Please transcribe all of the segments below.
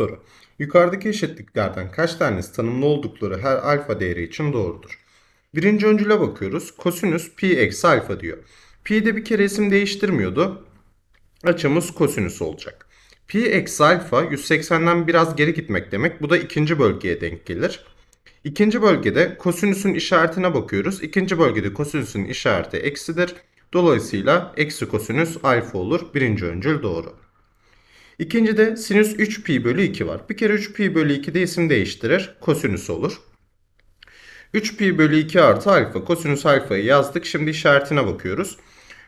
Soru. Yukarıdaki eşitliklerden kaç tanesi tanımlı oldukları her alfa değeri için doğrudur? Birinci öncüle bakıyoruz. Kosinüs pi eksi alfa diyor. Pi'de bir kere isim değiştirmiyordu. Açımız kosinüs olacak. Pi eksi alfa 180'den biraz geri gitmek demek. Bu da ikinci bölgeye denk gelir. İkinci bölgede kosinüsün işaretine bakıyoruz. İkinci bölgede kosinüsün işareti eksidir. Dolayısıyla eksi kosinüs alfa olur. Birinci öncül doğru. İkincide sinüs 3 pi bölü 2 var. Bir kere 3 pi bölü 2 de isim değiştirir. Kosinüs olur. 3 pi bölü 2 artı alfa. Kosinüs alfayı yazdık. Şimdi işaretine bakıyoruz.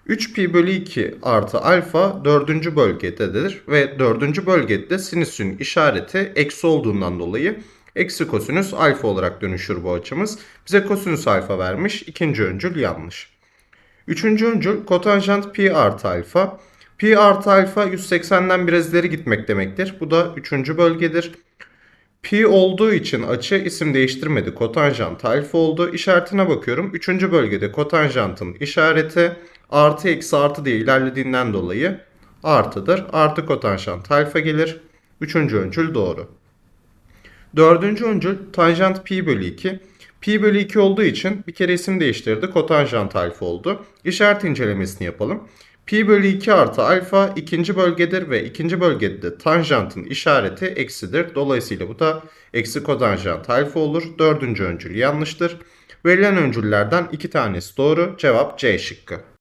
3 pi bölü 2 artı alfa dördüncü bölgededir. Ve dördüncü bölgede sinüsün işareti eksi olduğundan dolayı eksi kosinüs alfa olarak dönüşür bu açımız. Bize kosinüs alfa vermiş. İkinci öncül yanlış. Üçüncü öncül kotanjant pi artı alfa. Pi artı alfa 180'den biraz gitmek demektir. Bu da üçüncü bölgedir. Pi olduğu için açı isim değiştirmedi. Kotanjant alfa oldu. İşaretine bakıyorum. Üçüncü bölgede kotanjantın işareti artı eksi artı diye ilerlediğinden dolayı artıdır. Artı kotanjant alfa gelir. Üçüncü öncül doğru. Dördüncü öncül tanjant pi bölü 2. Pi bölü 2 olduğu için bir kere isim değiştirdi. Kotanjant alfa oldu. İşaret incelemesini yapalım. Pi bölü 2 artı alfa ikinci bölgedir ve ikinci bölgede de tanjantın işareti eksidir. Dolayısıyla bu da eksi kotanjant alfa olur. Dördüncü öncül yanlıştır. Verilen öncüllerden iki tanesi doğru. Cevap C şıkkı.